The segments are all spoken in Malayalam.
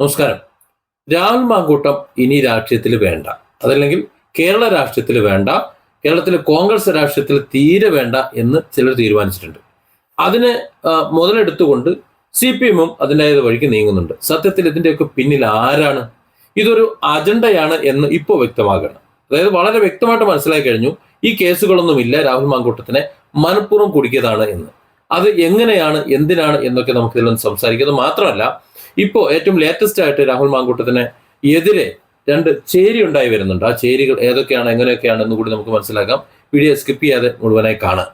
നമസ്കാരം. രാഹുൽ മാങ്കൂട്ടം ഇനി രാഷ്ട്രീയത്തിൽ വേണ്ട. അതല്ലെങ്കിൽ കേരള രാഷ്ട്രീയത്തിൽ വേണ്ട കേരളത്തിലെ കോൺഗ്രസ് രാഷ്ട്രീയത്തിൽ തീരെ വേണ്ട എന്ന് ചിലർ തീരുമാനിച്ചിട്ടുണ്ട്. അതിന് മുതലെടുത്തുകൊണ്ട് സി പി എമ്മും അതിന്റെതായ വഴിക്ക് നീങ്ങുന്നുണ്ട്. സത്യത്തിൽ ഇതിന്റെയൊക്കെ പിന്നിൽ ആരാണ്? ഇതൊരു അജണ്ടയാണ് എന്ന് ഇപ്പോൾ വ്യക്തമാകണം. അതായത് വളരെ വ്യക്തമായിട്ട് മനസ്സിലായി കഴിഞ്ഞു. ഈ കേസുകളൊന്നുമില്ല രാഹുൽ മാങ്കൂട്ടത്തിനെ മനഃപൂർവം കുടിക്കിയതാണ് എന്ന്. അത് എങ്ങനെയാണ് എന്തിനാണ് എന്നൊക്കെ നമുക്ക് ഇതിലൊന്ന് സംസാരിക്കുന്നത് മാത്രമല്ല ഇപ്പോൾ ഏറ്റവും ലേറ്റസ്റ്റ് ആയിട്ട് രാഹുൽ മാങ്കൂട്ടത്തിന് എതിരെ രണ്ട് ചേരി ഉണ്ടായി വരുന്നുണ്ട്. ആ ചേരികൾ ഏതൊക്കെയാണ് എങ്ങനെയൊക്കെയാണ് എന്ന് കൂടി നമുക്ക് മനസ്സിലാക്കാം. വീഡിയോ സ്കിപ്പ് ചെയ്യാതെ മുഴുവനായി കാണാം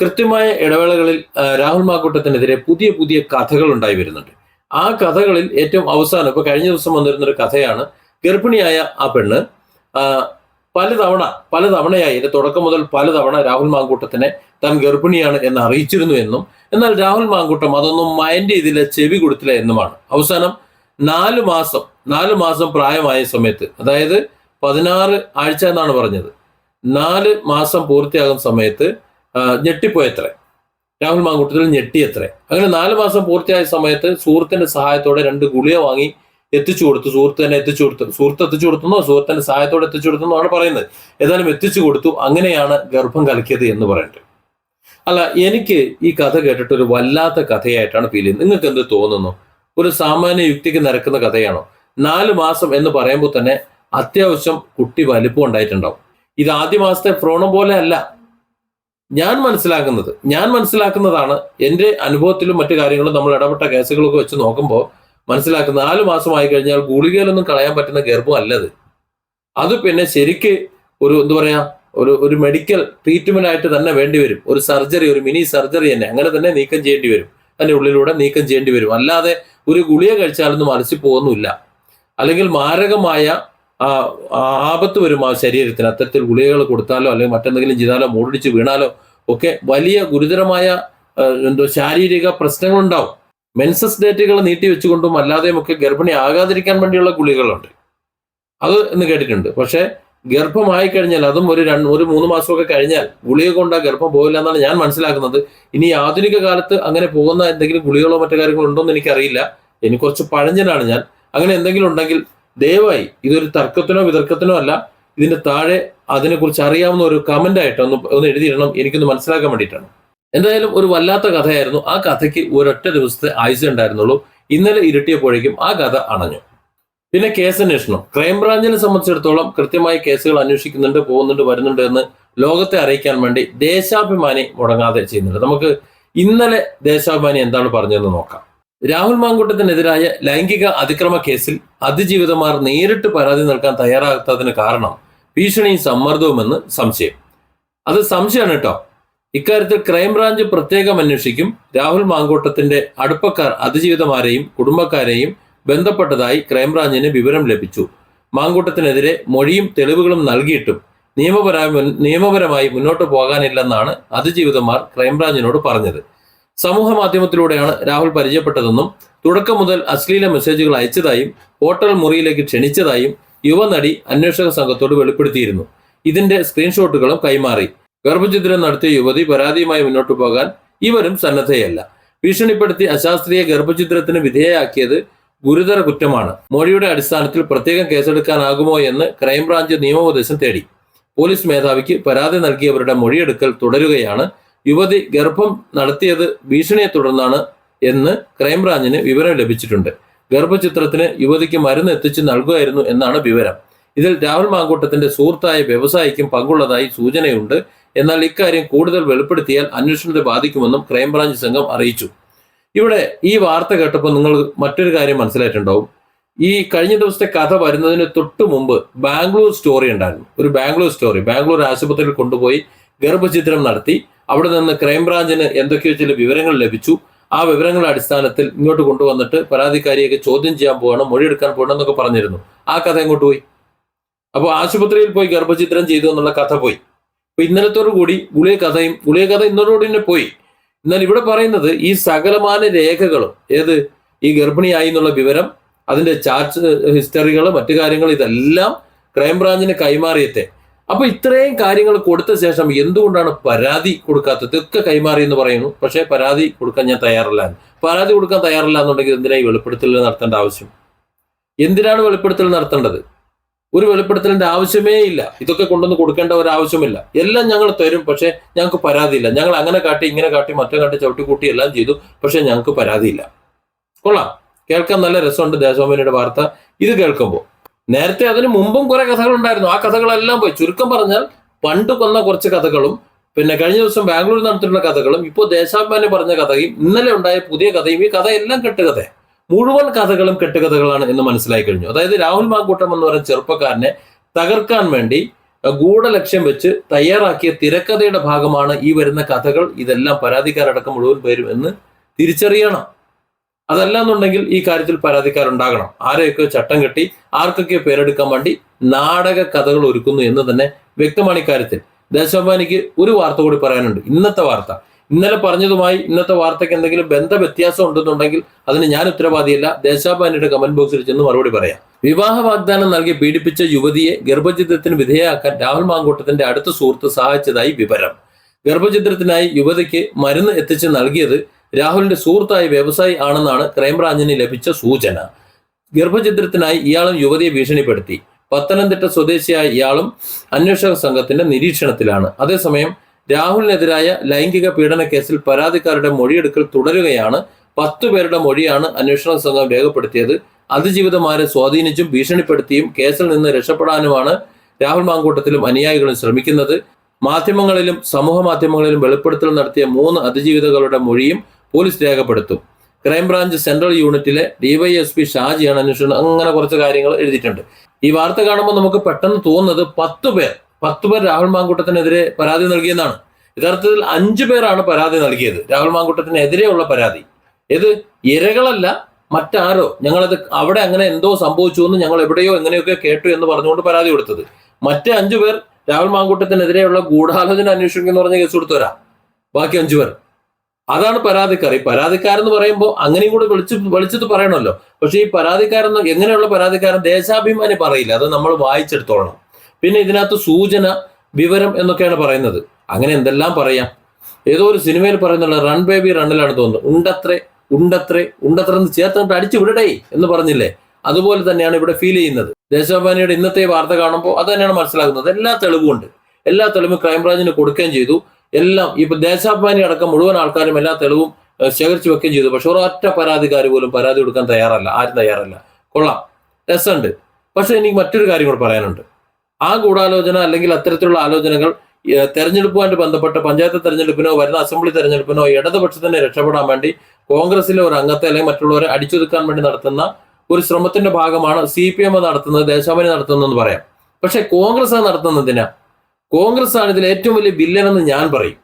കൃത്യമായ ഇടവേളകളിൽ രാഹുൽ മാക്കൂട്ടത്തിനെതിരെ പുതിയ പുതിയ കഥകൾ ഉണ്ടായി വരുന്നുണ്ട്. ആ കഥകളിൽ ഏറ്റവും അവസാനം ഇപ്പൊ കഴിഞ്ഞ ദിവസം വന്നിരുന്ന ഒരു കഥയാണ്. ഗർഭിണിയായ ആ പെണ്ണ് പലതവണ പലതവണയായി ഇതിന്റെ തുടക്കം മുതൽ പലതവണ രാഹുൽ മാങ്കൂട്ടത്തിനെ താൻ ഗർഭിണിയാണ് എന്ന് അറിയിച്ചിരുന്നു എന്നും എന്നാൽ രാഹുൽ മാങ്കൂട്ടം അതൊന്നും മൈൻഡ് ചെയ്തില്ല ചെവി കൊടുത്തില്ല എന്നുമാണ്. അവസാനം നാല് മാസം നാല് മാസം പ്രായമായ സമയത്ത് അതായത് പതിനാറ് ആഴ്ച എന്നാണ് പറഞ്ഞത് നാല് മാസം പൂർത്തിയാകുന്ന സമയത്ത് ഞെട്ടിപ്പോയത്ര. രാഹുൽ മാങ്കൂട്ടത്തിൽ ഞെട്ടിയത്രേ. അങ്ങനെ നാല് മാസം പൂർത്തിയായ സമയത്ത് സുഹൃത്തിന്റെ സഹായത്തോടെ രണ്ട് ഗുളിക വാങ്ങി എത്തിച്ചു കൊടുത്തു. സുഹൃത്ത് തന്നെ എത്തിച്ചു കൊടുത്തു. സുഹൃത്ത് എത്തിച്ചു കൊടുത്തുന്നോ സുഹൃത്തിന്റെ സഹായത്തോടെ എത്തിച്ചു കൊടുത്തെന്നോ ആണ് പറയുന്നത്. ഏതായാലും എത്തിച്ചു കൊടുത്തു. അങ്ങനെയാണ് ഗർഭം കലക്കിയത് എന്ന് പറയുന്നത്. അല്ല എനിക്ക് ഈ കഥ കേട്ടിട്ട് ഒരു വല്ലാത്ത കഥയായിട്ടാണ് ഫീൽ ചെയ്യുന്നത്. നിങ്ങൾക്ക് എന്ത് തോന്നുന്നു? ഒരു സാമാന്യ യുക്തിക്ക് നിരക്കുന്ന കഥയാണോ? നാല് മാസം എന്ന് പറയുമ്പോൾ തന്നെ അത്യാവശ്യം കുട്ടി വലിപ്പം ഉണ്ടായിട്ടുണ്ടാവും. ഇത് ആദ്യ മാസത്തെ ഫ്രോണം പോലെ അല്ല. ഞാൻ മനസ്സിലാക്കുന്നത് ഞാൻ മനസ്സിലാക്കുന്നതാണ് എന്റെ അനുഭവത്തിലും മറ്റു കാര്യങ്ങളും നമ്മൾ ഇടപെട്ട കേസുകളൊക്കെ വെച്ച് നോക്കുമ്പോൾ മനസ്സിലാക്കുന്ന നാല് മാസമായി കഴിഞ്ഞാൽ ഗുളികയിലൊന്നും കളയാൻ പറ്റുന്ന ഗർഭം അല്ലത്. അത് പിന്നെ ശരിക്ക് ഒരു എന്താ പറയാ ഒരു ഒരു മെഡിക്കൽ ട്രീറ്റ്മെന്റ് ആയിട്ട് തന്നെ വേണ്ടി വരും. ഒരു സർജറി ഒരു മിനി സർജറി തന്നെ. അങ്ങനെ തന്നെ നീക്കം ചെയ്യേണ്ടി വരും. അതിന്റെ ഉള്ളിലൂടെ നീക്കം ചെയ്യേണ്ടി വരും. അല്ലാതെ ഒരു ഗുളിയ കഴിച്ചാലൊന്നും അലസി പോകുന്നില്ല. അല്ലെങ്കിൽ മാരകമായ ആപത്ത് വരും ആ ശരീരത്തിന്. അത്തരത്തിൽ ഗുളികകൾ കൊടുത്താലോ അല്ലെങ്കിൽ മറ്റെന്തെങ്കിലും ചെയ്താലോ മൂടിച്ച് വീണാലോ ഒക്കെ വലിയ ഗുരുതരമായ എന്തോ ശാരീരിക പ്രശ്നങ്ങളുണ്ടാവും. മെൻസസ് ഡേറ്റുകൾ നീട്ടി വെച്ചുകൊണ്ടും അല്ലാതെയും ഒക്കെ ഗർഭിണി ആകാതിരിക്കാൻ വേണ്ടിയുള്ള ഗുളികകളുണ്ട്. അത് എന്ന് കേട്ടിട്ടുണ്ട്. പക്ഷേ ഗർഭമായി കഴിഞ്ഞാൽ അതും ഒരു രണ്ട് ഒരു മൂന്ന് മാസമൊക്കെ കഴിഞ്ഞാൽ ഗുളിക കൊണ്ട് ആ ഗർഭം പോകില്ല എന്നാണ് ഞാൻ മനസ്സിലാക്കുന്നത്. ഇനി ആധുനിക കാലത്ത് അങ്ങനെ പോകുന്ന എന്തെങ്കിലും ഗുളികളോ മറ്റു കാര്യങ്ങളോ ഉണ്ടോ എന്ന് എനിക്കറിയില്ല. എനിക്ക് കുറച്ച് പഴഞ്ഞനാണ് ഞാൻ. അങ്ങനെ എന്തെങ്കിലും ഉണ്ടെങ്കിൽ ദയവായി ഇതൊരു തർക്കത്തിനോ വിതർക്കത്തിനോ അല്ല ഇതിന്റെ താഴെ അതിനെക്കുറിച്ച് അറിയാവുന്ന ഒരു കമന്റ് ആയിട്ട് ഒന്ന് ഒന്ന് എഴുതിയിടണം. എനിക്കൊന്ന് മനസ്സിലാക്കാൻ വേണ്ടിയിട്ടാണ്. എന്തായാലും ഒരു വല്ലാത്ത കഥയായിരുന്നു. ആ കഥയ്ക്ക് ഒരൊറ്റ ദിവസത്തെ ആയുസ് ഉണ്ടായിരുന്നുള്ളൂ. ഇന്നലെ ഇരുട്ടിയപ്പോഴേക്കും ആ കഥ അണഞ്ഞു. പിന്നെ കേസന്വേഷണം. ക്രൈംബ്രാഞ്ചിനെ സംബന്ധിച്ചിടത്തോളം കൃത്യമായി കേസുകൾ അന്വേഷിക്കുന്നുണ്ട് പോകുന്നുണ്ട് വരുന്നുണ്ട് എന്ന് ലോകത്തെ അറിയിക്കാൻ വേണ്ടി ദേശാഭിമാനി മുടങ്ങാതെ ചെയ്യുന്നുണ്ട്. നമുക്ക് ഇന്നലെ ദേശാഭിമാനി എന്താണ് പറഞ്ഞതെന്ന് നോക്കാം. രാഹുൽ മാങ്കൂട്ടത്തിനെതിരായ ലൈംഗിക അതിക്രമ കേസിൽ അതിജീവിതമാർ നേരിട്ട് പരാതി നൽകാൻ തയ്യാറാകാത്തതിന് കാരണം ഭീഷണിയും സമ്മർദ്ദവുമെന്ന് സംശയം. അത് സംശയമാണ് കേട്ടോ. ഇക്കാര്യത്തിൽ ക്രൈംബ്രാഞ്ച് പ്രത്യേകം അന്വേഷിക്കും. രാഹുൽ മാങ്കൂട്ടത്തിന്റെ അടുപ്പക്കാർ അതിജീവിതമാരെയും കുടുംബക്കാരെയും ബന്ധപ്പെട്ടതായി ക്രൈംബ്രാഞ്ചിന് വിവരം ലഭിച്ചു. മാങ്കൂട്ടത്തിനെതിരെ മൊഴിയും തെളിവുകളും നൽകിയിട്ടും നിയമപരമായി നിയമപരമായി മുന്നോട്ട് പോകാനില്ലെന്നാണ് അതിജീവിതമാർ ക്രൈംബ്രാഞ്ചിനോട് പറഞ്ഞത്. സമൂഹ മാധ്യമത്തിലൂടെയാണ് രാഹുൽ പരിചയപ്പെട്ടതെന്നും തുടക്കം മുതൽ അശ്ലീല മെസ്സേജുകൾ അയച്ചതായും ഹോട്ടൽ മുറിയിലേക്ക് ക്ഷണിച്ചതായും യുവനടി അന്വേഷക സംഘത്തോട് വെളിപ്പെടുത്തിയിരുന്നു. ഇതിന്റെ സ്ക്രീൻഷോട്ടുകളും കൈമാറി. ഗർഭചിത്രം നടത്തിയ യുവതി പരാതിയുമായി മുന്നോട്ടു പോകാൻ ഇവരും സന്നദ്ധയല്ല. ഭീഷണിപ്പെടുത്തി അശാസ്ത്രീയ ഗർഭചിത്രത്തിന് വിധേയയാക്കിയത് ഗുരുതര കുറ്റമാണ്. മൊഴിയുടെ അടിസ്ഥാനത്തിൽ പ്രത്യേകം കേസെടുക്കാനാകുമോ എന്ന് ക്രൈംബ്രാഞ്ച് നിയമോപദേശം തേടി. പോലീസ് മേധാവിക്ക് പരാതി നൽകിയവരുടെ മൊഴിയെടുക്കൽ തുടരുകയാണ്. യുവതി ഗർഭം നടത്തിയത് ഭീഷണിയെ തുടർന്നാണ് എന്ന് ക്രൈംബ്രാഞ്ചിന് വിവരം ലഭിച്ചിട്ടുണ്ട്. ഗർഭചിത്രത്തിന് യുവതിക്ക് മരുന്ന് എത്തിച്ച് നൽകുമായിരുന്നു എന്നാണ് വിവരം. ഇതിൽ രാഹുൽ മാങ്കൂട്ടത്തിന്റെ സുഹൃത്തായ വ്യവസായിക്കും പങ്കുള്ളതായി സൂചനയുണ്ട്. എന്നാൽ ഇക്കാര്യം കൂടുതൽ വെളിപ്പെടുത്തിയാൽ അന്വേഷണത്തെ ബാധിക്കുമെന്നും ക്രൈംബ്രാഞ്ച് സംഘം അറിയിച്ചു. ഇവിടെ ഈ വാർത്ത കേട്ടപ്പോൾ നിങ്ങൾ മറ്റൊരു കാര്യം മനസ്സിലായിട്ടുണ്ടാവും. ഈ കഴിഞ്ഞ ദിവസത്തെ കഥ വരുന്നതിന് തൊട്ട് മുമ്പ് ബാംഗ്ലൂർ സ്റ്റോറി ഉണ്ടായിരുന്നു. ഒരു ബാംഗ്ലൂർ സ്റ്റോറി. ബാംഗ്ലൂർ ആശുപത്രിയിൽ കൊണ്ടുപോയി ഗർഭചിത്രം നടത്തി. അവിടെ നിന്ന് ക്രൈംബ്രാഞ്ചിന് എന്തൊക്കെയോ ചില വിവരങ്ങൾ ലഭിച്ചു. ആ വിവരങ്ങളുടെ അടിസ്ഥാനത്തിൽ ഇങ്ങോട്ട് കൊണ്ടുവന്നിട്ട് പരാതിക്കാരിയൊക്കെ ചോദ്യം ചെയ്യാൻ പോകണം മൊഴിയെടുക്കാൻ പോകണം എന്നൊക്കെ പറഞ്ഞിരുന്നു. ആ കഥ എങ്ങോട്ട് പോയി? അപ്പോൾ ആശുപത്രിയിൽ പോയി ഗർഭചിത്രം ചെയ്തു എന്നുള്ള കഥ പോയി. അപ്പൊ ഇന്നലത്തോടു കൂടി ഗുളിക കഥയും ഗുളിക കഥ ഇന്നോടുകൂടി തന്നെ പോയി. എന്നാൽ ഇവിടെ പറയുന്നത് ഈ സകലമാന രേഖകളും ഏത്? ഈ ഗർഭിണിയായി എന്നുള്ള വിവരം അതിന്റെ ചാർജ് ഹിസ്റ്ററികൾ മറ്റു കാര്യങ്ങൾ ഇതെല്ലാം ക്രൈംബ്രാഞ്ചിന് കൈമാറിയത്തെ. അപ്പൊ ഇത്രയും കാര്യങ്ങൾ കൊടുത്ത ശേഷം എന്തുകൊണ്ടാണ് പരാതി കൊടുക്കാത്തത്? ഇതൊക്കെ കൈമാറി എന്ന് പറയുന്നു. പക്ഷേ പരാതി കൊടുക്കാൻ ഞാൻ തയ്യാറല്ല. പരാതി കൊടുക്കാൻ തയ്യാറല്ല എന്നുണ്ടെങ്കിൽ എന്തിനായി വെളിപ്പെടുത്തൽ നടത്തേണ്ട ആവശ്യം? എന്തിനാണ് വെളിപ്പെടുത്തൽ നടത്തേണ്ടത്? ഒരു വെളിപ്പെടുത്തലിന്റെ ആവശ്യമേ ഇല്ല. ഇതൊക്കെ കൊണ്ടുവന്ന് കൊടുക്കേണ്ട ഒരു ആവശ്യമില്ല എല്ലാം ഞങ്ങൾ തരും പക്ഷെ ഞങ്ങൾക്ക് പരാതിയില്ല. ഞങ്ങൾ അങ്ങനെ കാട്ടി ഇങ്ങനെ കാട്ടി മറ്റേ കാട്ടി ചവിട്ടിക്കൂട്ടി എല്ലാം ചെയ്തു പക്ഷെ ഞങ്ങൾക്ക് പരാതിയില്ല. കൊള്ളാം. കേൾക്കാൻ നല്ല രസമുണ്ട് ദേശാഭിമാനിയുടെ വാർത്ത. ഇത് കേൾക്കുമ്പോൾ നേരത്തെ അതിന് മുമ്പും കുറെ കഥകൾ ഉണ്ടായിരുന്നു ആ കഥകളെല്ലാം പോയി. ചുരുക്കം പറഞ്ഞാൽ പണ്ട് കൊന്ന കുറച്ച് കഥകളും പിന്നെ കഴിഞ്ഞ ദിവസം ബാംഗ്ലൂരിൽ നടത്തിയിട്ടുള്ള കഥകളും ഇപ്പോൾ ദേശാഭിമാനി പറഞ്ഞ കഥയും ഇന്നലെ ഉണ്ടായ പുതിയ കഥയും ഈ കഥയെല്ലാം കെട്ടുകഥ മുഴുവൻ കഥകളും കെട്ടുകഥകളാണ് എന്ന് മനസ്സിലായി കഴിഞ്ഞു. അതായത് രാഹുൽ മാങ്കൂട്ടം എന്ന് പറയുന്ന ചെറുപ്പക്കാരനെ തകർക്കാൻ വേണ്ടി ഗൂഢലക്ഷ്യം വെച്ച് തയ്യാറാക്കിയ തിരക്കഥയുടെ ഭാഗമാണ് ഈ വരുന്ന കഥകൾ. ഇതെല്ലാം പരാതിക്കാരടക്കം മുഴുവൻ പേരും എന്ന് തിരിച്ചറിയണം. അതല്ല എന്നുണ്ടെങ്കിൽ ഈ കാര്യത്തിൽ പരാതിക്കാരുണ്ടാകണം. ആരെയൊക്കെ ചട്ടം കെട്ടി ആർക്കൊക്കെ പേരെടുക്കാൻ വേണ്ടി നാടക കഥകൾ ഒരുക്കുന്നു എന്ന് തന്നെ വ്യക്തമാണ് ഇക്കാര്യത്തിൽ. ദേശാഭിമാനിക്ക് ഒരു വാർത്ത കൂടി പറയാനുണ്ട്. ഇന്നത്തെ വാർത്ത. ഇന്നലെ പറഞ്ഞതുമായി ഇന്നത്തെ വാർത്തയ്ക്ക് എന്തെങ്കിലും ബന്ധ വ്യത്യാസം ഉണ്ടെന്നുണ്ടെങ്കിൽ അതിന് ഞാൻ ഉത്തരവാദിയല്ല. ദേശാഭാനിയുടെ കമന്റ് ബോക്സിൽ ചെന്ന് മറുപടി പറയാം. വിവാഹ വാഗ്ദാനം നൽകി പീഡിപ്പിച്ച യുവതിയെ ഗർഭചിത്രത്തിന് വിധേയമാക്കാൻ രാഹുൽ മാങ്കൂട്ടത്തിന്റെ അടുത്ത സുഹൃത്ത് സഹായിച്ചതായി വിവരം. ഗർഭചിത്രത്തിനായി യുവതിക്ക് മരുന്ന് എത്തിച്ച് നൽകിയത് രാഹുലിന്റെ സുഹൃത്തായ വ്യവസായി ആണെന്നാണ് ക്രൈംബ്രാഞ്ചിന് ലഭിച്ച സൂചന. ഗർഭചിത്രത്തിനായി ഇയാളും യുവതിയെ ഭീഷണിപ്പെടുത്തി. പത്തനംതിട്ട സ്വദേശിയായ ഇയാളും അന്വേഷക സംഘത്തിന്റെ നിരീക്ഷണത്തിലാണ്. അതേസമയം രാഹുലിനെതിരായ ലൈംഗിക പീഡന കേസിൽ പരാതിക്കാരുടെ മൊഴിയെടുക്കൽ തുടരുകയാണ്. പത്തു പേരുടെ മൊഴിയാണ് അന്വേഷണ സംഘം രേഖപ്പെടുത്തിയത്. അതിജീവിതമാരെ സ്വാധീനിച്ചും ഭീഷണിപ്പെടുത്തിയും കേസിൽ നിന്ന് രക്ഷപ്പെടാനുമാണ് രാഹുൽ മാങ്കൂട്ടത്തിലും അനുയായികളും ശ്രമിക്കുന്നത്. മാധ്യമങ്ങളിലും സമൂഹ മാധ്യമങ്ങളിലും വെളിപ്പെടുത്തൽ നടത്തിയ മൂന്ന് അതിജീവിതകളുടെ മൊഴിയും പോലീസ് രേഖപ്പെടുത്തും. ക്രൈംബ്രാഞ്ച് സെൻട്രൽ യൂണിറ്റിലെ ഡിവൈഎസ്പി ഷാജിയാണ് അന്വേഷണം. അങ്ങനെ കുറച്ച് കാര്യങ്ങൾ എഴുതിയിട്ടുണ്ട്. ഈ വാർത്ത കാണുമ്പോൾ നമുക്ക് പെട്ടെന്ന് തോന്നുന്നത് പത്ത് പേർ പത്ത് പേർ രാഹുൽ മാങ്കൂട്ടത്തിനെതിരെ പരാതി നൽകിയെന്നാണ്. യഥാർത്ഥത്തിൽ അഞ്ചു പേരാണ് പരാതി നൽകിയത്. രാഹുൽ മാങ്കൂട്ടത്തിനെതിരെയുള്ള പരാതി. ഇത് ഇരകളല്ല മറ്റാരോ? ഞങ്ങളത് അവിടെ അങ്ങനെ എന്തോ സംഭവിച്ചു എന്ന് ഞങ്ങൾ എവിടെയോ എങ്ങനെയൊക്കെ കേട്ടു എന്ന് പറഞ്ഞുകൊണ്ട് പരാതി കൊടുത്തത്. മറ്റേ അഞ്ചു പേർ രാഹുൽ മാങ്കൂട്ടത്തിനെതിരെയുള്ള ഗൂഢാലോചന അന്വേഷിക്കുന്ന പറഞ്ഞ കേസ് കൊടുത്തവരാ? ബാക്കി അഞ്ചു പേർ. അതാണ് പരാതിക്കാർ. ഈ പരാതിക്കാരെന്ന് പറയുമ്പോൾ അങ്ങനെയും കൂടെ വിളിച്ച് വിളിച്ചത് പറയണമല്ലോ. പക്ഷെ ഈ പരാതിക്കാരെന്ന് എങ്ങനെയുള്ള പരാതിക്കാരൻ ദേശാഭിമാനി പറയില്ല. അത് നമ്മൾ വായിച്ചെടുത്തോളണം. പിന്നെ ഇതിനകത്ത് സൂചന വിവരം എന്നൊക്കെയാണ് പറയുന്നത്. അങ്ങനെ എന്തെല്ലാം പറയാം? ഏതോ ഒരു സിനിമയിൽ പറയുന്നുള്ള റൺ ബേബി റണ്ണിലാണ് തോന്നുന്നത് ഉണ്ടത്രേ ഉണ്ടത്രേ ഉണ്ടത്ര എന്ന് ചേർത്തിട്ട് അടിച്ചു വിടടേ എന്ന് പറഞ്ഞില്ലേ? അതുപോലെ തന്നെയാണ് ഇവിടെ ഫീൽ ചെയ്യുന്നത്. ദേശാഭിമാനിയുടെ ഇന്നത്തെ വാർത്ത കാണുമ്പോൾ അത് തന്നെയാണ് മനസ്സിലാക്കുന്നത് എല്ലാ തെളിവും ഉണ്ട്. എല്ലാ തെളിവും ക്രൈംബ്രാഞ്ചിന് കൊടുക്കുകയും ചെയ്തു. എല്ലാം ഇപ്പൊ ദേശാഭിമാനി അടക്കം മുഴുവൻ ആൾക്കാരും എല്ലാ തെളിവും ശേഖരിച്ചു വെക്കുകയും ചെയ്തു. പക്ഷെ ഒരൊറ്റ പരാതിക്കാർ പോലും പരാതി കൊടുക്കാൻ തയ്യാറല്ല. ആരും തയ്യാറല്ല. കൊള്ളാം. രസമുണ്ട്. പക്ഷെ എനിക്ക് മറ്റൊരു കാര്യം കൂടെ പറയാനുണ്ട്. ആ ഗൂഢാലോചന അല്ലെങ്കിൽ അത്തരത്തിലുള്ള ആലോചനകൾ തെരഞ്ഞെടുപ്പുമായിട്ട് ബന്ധപ്പെട്ട പഞ്ചായത്ത് തെരഞ്ഞെടുപ്പിനോ വരുന്ന അസംബ്ലി തെരഞ്ഞെടുപ്പിനോ ഇടതുപക്ഷത്തിനെ രക്ഷപ്പെടാൻ വേണ്ടി കോൺഗ്രസിലെ ഒരു അംഗത്തെ അല്ലെങ്കിൽ മറ്റുള്ളവരെ അടിച്ചൊതുക്കാൻ വേണ്ടി നടത്തുന്ന ഒരു ശ്രമത്തിന്റെ ഭാഗമാണ് സി പി എം നടത്തുന്നത് ദേശാഭനി നടത്തുന്നതെന്ന് പറയാം. പക്ഷെ കോൺഗ്രസ് നടത്തുന്നതിനാ കോൺഗ്രസ് ആണ് ഇതിൽ ഏറ്റവും വലിയ വില്ലൻ എന്ന് ഞാൻ പറയും.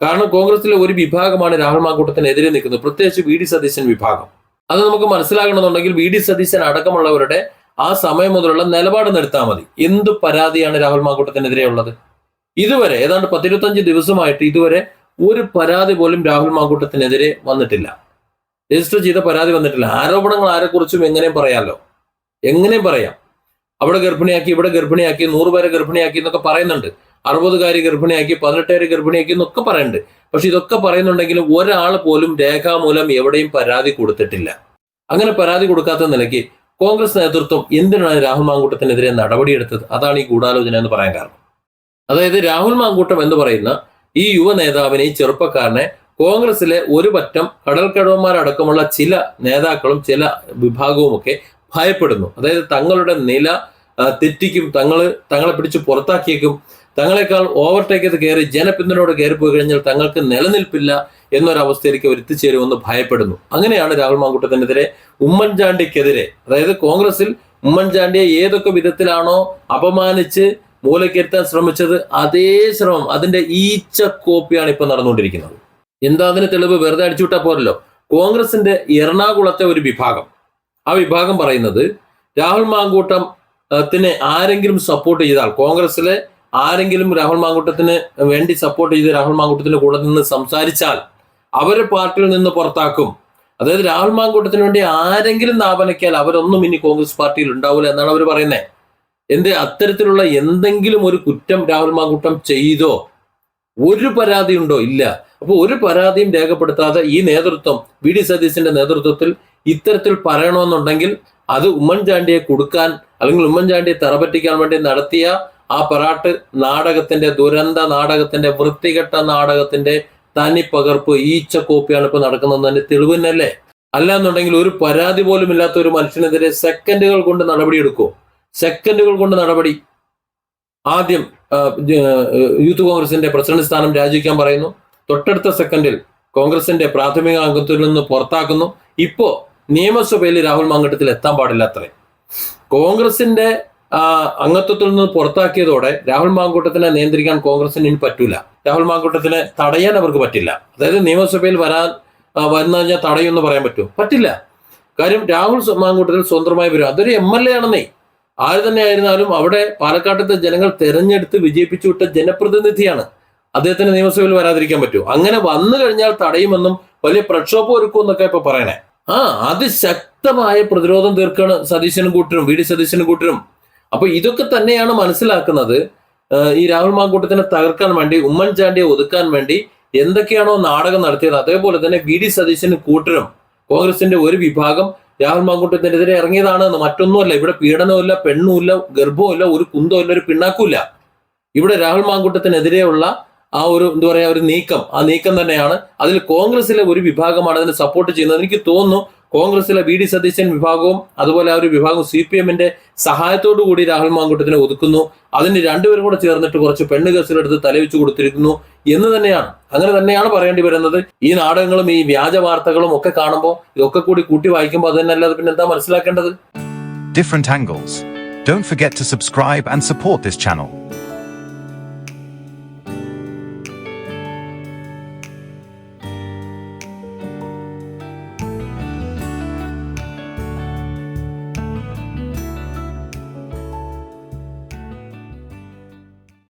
കാരണം കോൺഗ്രസിലെ ഒരു വിഭാഗമാണ് രാഹുൽ മാങ്കൂട്ടത്തിനെതിരെ നിൽക്കുന്നത് പ്രത്യേകിച്ച് വി ഡി സതീശൻ വിഭാഗം. അത് നമുക്ക് മനസ്സിലാകണമെന്നുണ്ടെങ്കിൽ വി ഡി സതീശൻ അടക്കമുള്ളവരുടെ ആ സമയം മുതലുള്ള നിലപാട് നിർത്താൽ മതി. എന്ത് പരാതിയാണ് രാഹുൽ മാക്കൂട്ടത്തിനെതിരെ ഉള്ളത്? ഇതുവരെ ഏതാണ്ട് പത്തിരുപത്തഞ്ച് ദിവസമായിട്ട് ഇതുവരെ ഒരു പരാതി പോലും രാഹുൽ മാക്കൂട്ടത്തിനെതിരെ വന്നിട്ടില്ല. രജിസ്റ്റർ ചെയ്ത പരാതി വന്നിട്ടില്ല. ആരോപണങ്ങൾ ആരെക്കുറിച്ചും എങ്ങനെയും പറയാമല്ലോ എങ്ങനെയും പറയാം. അവിടെ ഗർഭിണിയാക്കി ഇവിടെ ഗർഭിണിയാക്കി നൂറുപേരെ ഗർഭിണിയാക്കി എന്നൊക്കെ പറയുന്നുണ്ട്. അറുപതുകാരി ഗർഭിണിയാക്കി പതിനെട്ടുകാരി ഗർഭിണിയാക്കി എന്നൊക്കെ പറയുന്നുണ്ട്. പക്ഷെ ഇതൊക്കെ പറയുന്നുണ്ടെങ്കിലും ഒരാൾ പോലും രേഖാമൂലം എവിടെയും പരാതി കൊടുത്തിട്ടില്ല. അങ്ങനെ പരാതി കൊടുക്കാത്ത നിലയ്ക്ക് കോൺഗ്രസ് നേതൃത്വം എന്തിനാണ് രാഹുൽ മാങ്കൂട്ടത്തിനെതിരെ നടപടിയെടുത്തത്? അതാണ് ഈ ഗൂഢാലോചന എന്ന് പറയാൻ കാരണം. അതായത് രാഹുൽ മാങ്കൂട്ടം എന്ന് പറയുന്ന ഈ യുവ നേതാവിനെ ഈ ചെറുപ്പക്കാരനെ കോൺഗ്രസിലെ ഒരു പറ്റം കടൽക്കടവന്മാരടക്കമുള്ള ചില നേതാക്കളും ചില വിഭാഗവുമൊക്കെ ഭയപ്പെടുന്നു. അതായത് തങ്ങളുടെ നില തെറ്റിക്കും തങ്ങൾ തങ്ങളെ പിടിച്ച് പുറത്താക്കിയേക്കും. തങ്ങളെക്കാൾ ഓവർടേക്ക് ചെയ്ത് കയറി ജനപിന്തുണയോട് കയറിപ്പോയി കഴിഞ്ഞാൽ തങ്ങൾക്ക് നിലനിൽപ്പില്ല എന്നൊരവസ്ഥയിലേക്ക് അവർ എത്തിച്ചേരുമെന്ന് ഭയപ്പെടുന്നു. അങ്ങനെയാണ് രാഹുൽ മാങ്കൂട്ടത്തിനെതിരെ ഉമ്മൻചാണ്ടിക്കെതിരെ അതായത് കോൺഗ്രസിൽ ഉമ്മൻചാണ്ടിയെ ഏതൊക്കെ വിധത്തിലാണോ അപമാനിച്ച് മൂലക്കെത്താൻ ശ്രമിച്ചത് അതേ ശ്രമം അതിന്റെ ഈച്ച കോപ്പിയാണ് ഇപ്പൊ നടന്നുകൊണ്ടിരിക്കുന്നത്. എന്താ അതിന് തെളിവ്? വെറുതെ അടിച്ചുവിട്ടാ പോരല്ലോ. കോൺഗ്രസിന്റെ എറണാകുളത്തെ ഒരു വിഭാഗം. ആ വിഭാഗം പറയുന്നത് രാഹുൽ മാങ്കൂട്ടം ത്തിന് ആരെങ്കിലും സപ്പോർട്ട് ചെയ്താൽ കോൺഗ്രസിലെ ആരെങ്കിലും രാഹുൽ മാങ്കൂട്ടത്തിന് വേണ്ടി സപ്പോർട്ട് ചെയ്ത് രാഹുൽ മാങ്കൂട്ടത്തിന്റെ കൂടെ നിന്ന് സംസാരിച്ചാൽ അവരെ പാർട്ടിയിൽ നിന്ന് പുറത്താക്കും. അതായത് രാഹുൽ മാങ്കൂട്ടത്തിന് വേണ്ടി ആരെങ്കിലും നാപനയ്ക്കാൽ അവരൊന്നും ഇനി കോൺഗ്രസ് പാർട്ടിയിൽ ഉണ്ടാവില്ല എന്നാണ് അവർ പറയുന്നത് എന്ത് അത്തരത്തിലുള്ള എന്തെങ്കിലും ഒരു കുറ്റം രാഹുൽ മാങ്കൂട്ടം ചെയ്തോ? ഒരു പരാതി ഉണ്ടോ? ഇല്ല. അപ്പോൾ ഒരു പരാതിയും രേഖപ്പെടുത്താതെ ഈ നേതൃത്വം വി ഡി സതീശന്റെ നേതൃത്വത്തിൽ ഇത്തരത്തിൽ പറയണമെന്നുണ്ടെങ്കിൽ അത് ഉമ്മൻചാണ്ടിയെ കൊടുക്കാൻ അല്ലെങ്കിൽ ഉമ്മൻചാണ്ടി തറപറ്റിക്കാൻ വേണ്ടി നടത്തിയ ആ പറാട്ട് നാടകത്തിന്റെ ദുരന്ത നാടകത്തിന്റെ വൃത്തികെട്ട നാടകത്തിന്റെ തനി പകർപ്പ് ഈച്ച കോപ്പിയാണ് ഇപ്പൊ നടക്കുന്നതെന്ന് തെളിവിനല്ലേ അല്ല എന്നുണ്ടെങ്കിൽ ഒരു പരാതി പോലും ഇല്ലാത്ത ഒരു മനുഷ്യനെതിരെ സെക്കൻഡുകൾ കൊണ്ട് നടപടി എടുക്കുമോ സെക്കൻഡുകൾ കൊണ്ട് നടപടി. ആദ്യം യൂത്ത് കോൺഗ്രസിന്റെ പ്രസിഡന്റ് സ്ഥാനം രാജിക്കാൻ പറയുന്നു. തൊട്ടടുത്ത സെക്കൻഡിൽ കോൺഗ്രസിന്റെ പ്രാഥമിക അംഗത്വത്തിൽ നിന്ന് പുറത്താക്കുന്നു. ഇപ്പോ നിയമസഭയിൽ രാഹുൽ മാങ്കട്ടത്തിൽ എത്താൻ പാടില്ല അത്രേ. കോൺഗ്രസിന്റെ അംഗത്വത്തിൽ നിന്ന് പുറത്താക്കിയതോടെ രാഹുൽ മാങ്കൂട്ടത്തിനെ നിയന്ത്രിക്കാൻ കോൺഗ്രസിന് ഇനി പറ്റൂല. രാഹുൽ മാങ്കൂട്ടത്തിനെ തടയാൻ അവർക്ക് പറ്റില്ല. അതായത് നിയമസഭയിൽ വരാൻ വന്നു കഴിഞ്ഞാൽ തടയുമെന്ന് പറയാൻ പറ്റുമോ? പറ്റില്ല. കാര്യം രാഹുൽ മാങ്കൂട്ടത്തിൽ സ്വതന്ത്രമായി വരും അതൊരു എം എൽ എ ആണെന്നേ. ആര് തന്നെ ആയിരുന്നാലും അവിടെ പാലക്കാട്ടത്തെ ജനങ്ങൾ തെരഞ്ഞെടുത്ത് വിജയിപ്പിച്ചു വിട്ട ജനപ്രതിനിധിയാണ്. അദ്ദേഹത്തിന് നിയമസഭയിൽ വരാതിരിക്കാൻ പറ്റുമോ? അങ്ങനെ വന്നു കഴിഞ്ഞാൽ തടയുമെന്നും വലിയ പ്രക്ഷോഭം ഒരുക്കും എന്നൊക്കെ ഇപ്പൊ പറയണേ. ആ അതിശക്തമായ പ്രതിരോധം തീർക്കാണ് സതീശനും കൂട്ടരും വി ഡി സതീശനും കൂട്ടരും. അപ്പൊ ഇതൊക്കെ തന്നെയാണ് മനസ്സിലാക്കുന്നത്. ഈ രാഹുൽ മാങ്കൂട്ടത്തിനെ തകർക്കാൻ വേണ്ടി ഉമ്മൻചാണ്ടിയെ ഒതുക്കാൻ വേണ്ടി എന്തൊക്കെയാണോ നാടകം നടത്തിയത്. അതേപോലെ തന്നെ വി ഡി സതീശനും കൂട്ടരും കോൺഗ്രസിന്റെ ഒരു വിഭാഗം രാഹുൽ മാങ്കൂട്ടത്തിനെതിരെ ഇറങ്ങിയതാണ് മറ്റൊന്നുമല്ല. ഇവിടെ പീഡനമില്ല പെണ്ണുമില്ല ഗർഭവുമില്ല ഒരു കുന്തമില്ല ഒരു പിണ്ണാക്കുമില്ല. ഇവിടെ രാഹുൽ മാങ്കൂട്ടത്തിനെതിരെയുള്ള ആ ഒരു എന്താ പറയാ ഒരു നീക്കം. ആ നീക്കം തന്നെയാണ്. അതിൽ കോൺഗ്രസിലെ ഒരു വിഭാഗമാണ് അതിനെ സപ്പോർട്ട് ചെയ്യുന്നത്. എനിക്ക് തോന്നുന്നു കോൺഗ്രസിലെ വി ഡി സതീശൻ വിഭാഗവും അതുപോലെ ആ ഒരു വിഭാഗം സി പി എമ്മിന്റെ സഹായത്തോടു കൂടി രാഹുൽ മാങ്കൂട്ടത്തിനെ ഒതുക്കുന്നു. അതിന് രണ്ടുപേരും കൂടെ ചേർന്നിട്ട് കുറച്ച് പെണ്ണ് കേസിലെടുത്ത് തലവെച്ചു കൊടുത്തിരിക്കുന്നു എന്ന് തന്നെയാണ്. അങ്ങനെ തന്നെയാണ് പറയേണ്ടി വരുന്നത്. ഈ നാടകങ്ങളും ഈ വ്യാജ വാർത്തകളും ഒക്കെ കാണുമ്പോൾ ഇതൊക്കെ കൂടി കൂട്ടി വായിക്കുമ്പോൾ അത് തന്നെ അല്ലാതെ പിന്നെ എന്താ മനസ്സിലാക്കേണ്ടത്? Different angles don't forget to subscribe and support this channel.